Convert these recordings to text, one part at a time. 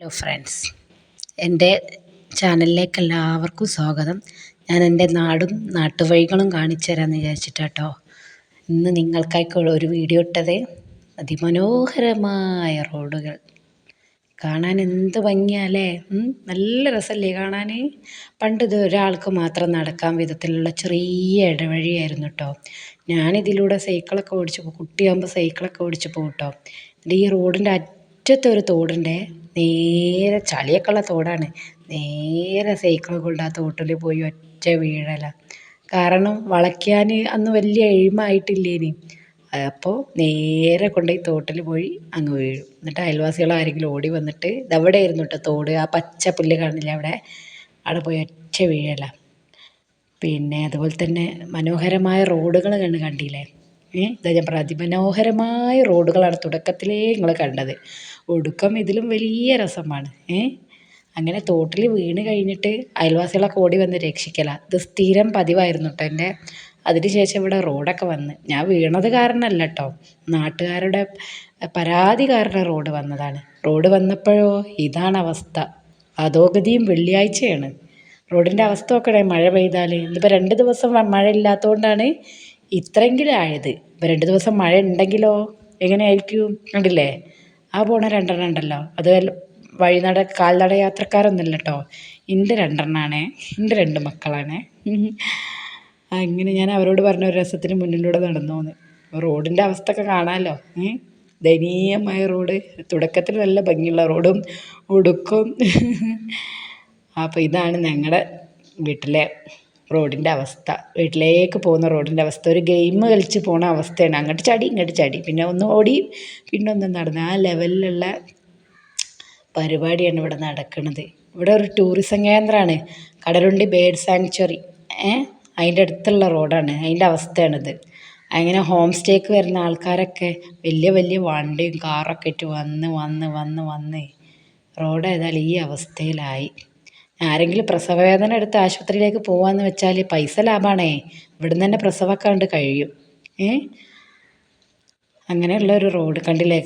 Hello friends എന്റെ ചാനലിലേക്ക് എല്ലാവർക്കും സ്വാഗതം. ഞാൻ എന്റെ നാടും നാട്ടുവഴികളും കാണിച്ചു തരാമെന്ന് വിചാരിച്ചിട്ടാട്ടോ. ഇന്ന് നിങ്ങൾക്കായിക്കുള്ള ഒരു വീഡിയോ ഇട്ടത് അതിമനോഹരമായ റോഡുകൾ. കാണാൻ എന്ത് ഭംഗിയാലേ നല്ല രസമല്ലേ കാണാൻ? പണ്ട് ഇത് ഒരാൾക്ക് മാത്രം നടക്കാൻ വിധത്തിലുള്ള ചെറിയ ഇടവഴിയായിരുന്നു കേട്ടോ ഞാനിതിലൂടെ സൈക്കിളൊക്കെ ഓടിച്ചു പോകും കുട്ടിയാകുമ്പോൾ സൈക്കിളൊക്കെ ഓടിച്ചു പോകും കേട്ടോ ഈ റോഡിന്റെ അറ്റത്തെ ഒരു തോടുണ്ട്. നേരെ ചളിയൊക്കെയുള്ള തോടാണ്. നേരെ സൈക്കിൾ കൊണ്ട് ആ തോട്ടിൽ പോയി ഒറ്റ വീഴല. കാരണം വളയ്ക്കാൻ അന്ന് വലിയ എയിമായിട്ടില്ലേനി അപ്പോൾ നേരെ കൊണ്ടുപോയി തോട്ടിൽ പോയി അങ്ങ് വീഴും. എന്നിട്ട് അയൽവാസികൾ ആരെങ്കിലും ഓടി വന്നിട്ട് ഇതവിടെ ആയിരുന്നു കേട്ടോ തോട്. ആ പച്ച പുല്ല് കാണില്ലേ അവിടെ? അവിടെ പോയി ഒറ്റ വീഴല. പിന്നെ അതുപോലെ തന്നെ മനോഹരമായ റോഡുകൾ കണ്ടില്ലേ? അതിമനോഹരമായ റോഡുകളാണ് തുടക്കത്തിലേ നിങ്ങൾ കണ്ടത്. ഒടുക്കം ഇതിലും വലിയ രസമാണ്. ഏ? അങ്ങനെ തോട്ടിൽ വീണ് കഴിഞ്ഞിട്ട് അയൽവാസികളൊക്കെ ഓടി വന്ന് രക്ഷിക്കലാണ് ഇത് സ്ഥിരം പതിവായിരുന്നു കേട്ടോ എന്റെ. അതിന് ശേഷം ഇവിടെ റോഡൊക്കെ വന്ന്. ഞാൻ വീണത് കാരണമല്ല കേട്ടോ നാട്ടുകാരുടെ പരാതി കാരണം റോഡ് വന്നതാണ്. റോഡ് വന്നപ്പോഴോ ഇതാണ് അവസ്ഥ. അധോഗതിയും വെള്ളിയാഴ്ചയാണ്. റോഡിന്റെ അവസ്ഥ നോക്കണേ മഴ പെയ്താൽ ഇതിപ്പോൾ രണ്ട് ദിവസം മഴ ഇല്ലാത്തതുകൊണ്ടാണ് ഇത്രയെങ്കിലും ആയത് ഇപ്പോൾ രണ്ട് ദിവസം മഴ ഉണ്ടെങ്കിലോ എങ്ങനെയായിരിക്കും? കണ്ടില്ലേ? ആ പോണ രണ്ടെണ്ണം ഉണ്ടല്ലോ. അത് വഴിനട കാൽനട യാത്രക്കാരൊന്നുമല്ല കേട്ടോ എന്റെ രണ്ടെണ്ണമാണേ എന്റെ രണ്ട് മക്കളാണ്. അങ്ങനെ ഞാൻ അവരോട് പറഞ്ഞ ഒരു രസത്തിന് മുന്നിലൂടെ നടന്നു പോന്ന് റോഡിന്റെ അവസ്ഥ ഒക്കെ കാണാമല്ലോ ദയനീയമായ റോഡ്. തുടക്കത്തിൽ നല്ല ഭംഗിയുള്ള റോഡും ഒടുക്കും. അപ്പോൾ ഇതാണ് ഞങ്ങളുടെ വീട്ടിലെ റോഡിന്റെ അവസ്ഥ. വീട്ടിലേക്ക് പോകുന്ന റോഡിന്റെ അവസ്ഥ. ഒരു ഗെയിം കളിച്ച് പോണ അവസ്ഥയാണ്. അങ്ങോട്ട് ചാടി ഇങ്ങോട്ട് ചാടി. പിന്നെ ഒന്ന് ഓടി പിന്നെ ഒന്ന് നടന്ന്. ആ ലെവലിലുള്ള പരിപാടിയാണ് ഇവിടെ നടക്കുന്നത് ഇവിടെ ഒരു ടൂറിസം കേന്ദ്രമാണ്. കടലുണ്ടി ബേഡ് സാങ്ച്വറി അതിന്റെ അടുത്തുള്ള റോഡാണ്. അതിന്റെ അവസ്ഥയാണിത്. അങ്ങനെ ഹോം സ്റ്റേക്ക് വരുന്ന ആൾക്കാരൊക്കെ വലിയ വലിയ വണ്ടിയും കാറൊക്കെ ഇട്ട് വന്ന് വന്ന് വന്ന് വന്ന് റോഡ് ഏതായാലും ഈ അവസ്ഥയിലായി. ആരെങ്കിലും പ്രസവവേദന എടുത്ത് ആശുപത്രിയിലേക്ക് പോവാന്ന് വെച്ചാൽ പൈസ ലാഭമാണേ ഇവിടുന്ന് തന്നെ പ്രസവമൊക്കെ കണ്ട് കഴിയും. ഏ? അങ്ങനെയുള്ള ഒരു റോഡ് കണ്ടില്ലേ?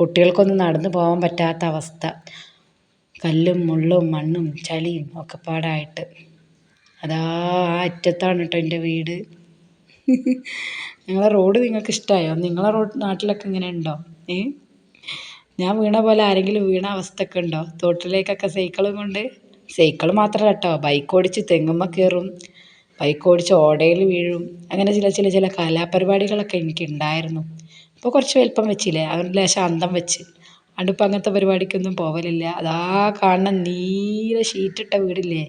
കുട്ടികൾക്കൊന്നും നടന്നു പോകാൻ പറ്റാത്ത അവസ്ഥ. കല്ലും മുള്ളും മണ്ണും ചളിയും ഒക്കെ പാടായിട്ട്. അതാ ആ അറ്റത്താണ് കേട്ടോ എന്റെ വീട്. നിങ്ങളെ റോഡ് നിങ്ങൾക്ക് ഇഷ്ടമായോ നിങ്ങളെ റോഡ് നാട്ടിലൊക്കെ ഇങ്ങനെ ഉണ്ടോ? ഏ? ഞാൻ വീണ പോലെ ആരെങ്കിലും വീണ അവസ്ഥയൊക്കെ ഉണ്ടോ? തോട്ടിലേക്കൊക്കെ സൈക്കിളും കൊണ്ട്? സൈക്കിൾ മാത്രമല്ല കേട്ടോ ബൈക്ക് ഓടിച്ച് തെങ്ങുമ്മ കയറും ബൈക്ക് ഓടിച്ച് ഓടയിൽ വീഴും. അങ്ങനെ ചില ചില ചില കലാപരിപാടികളൊക്കെ എനിക്കുണ്ടായിരുന്നു ഇപ്പോൾ കുറച്ച് വലിപ്പം വെച്ചില്ലേ? അതുകൊണ്ട് ലേശം അന്തം വെച്ച്. അതുകൊണ്ട് അങ്ങനത്തെ പരിപാടിക്കൊന്നും പോവലില്ല. അതാ കാണുന്ന നീല ഷീറ്റിട്ട വീടില്ലേ?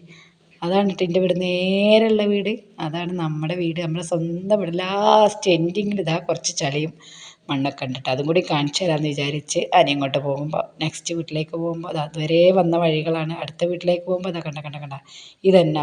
അതാണ് കേട്ടോ എന്റെ വീട്. നേരെയുള്ള വീട്. അതാണ് നമ്മുടെ വീട്. നമ്മുടെ സ്വന്തം വീട്. ലാസ്റ്റ് എൻഡിങ്ങിൽ ഇതാ കുറച്ച് ചളിയും മണ്ണൊക്കെ ഉണ്ട് അതും കൂടി കാണിച്ചു തരാമെന്ന് വിചാരിച്ച് അനിയൻ ഇങ്ങോട്ട് പോകുമ്പോൾ നെക്സ്റ്റ് വീട്ടിലേക്ക് പോകുമ്പോൾ അത് അതുവരെ വന്ന വഴികളാണ്. അടുത്ത വീട്ടിലേക്ക് പോകുമ്പോൾ അതാ കണ്ട കണ്ട കണ്ട. ഇതന്നെ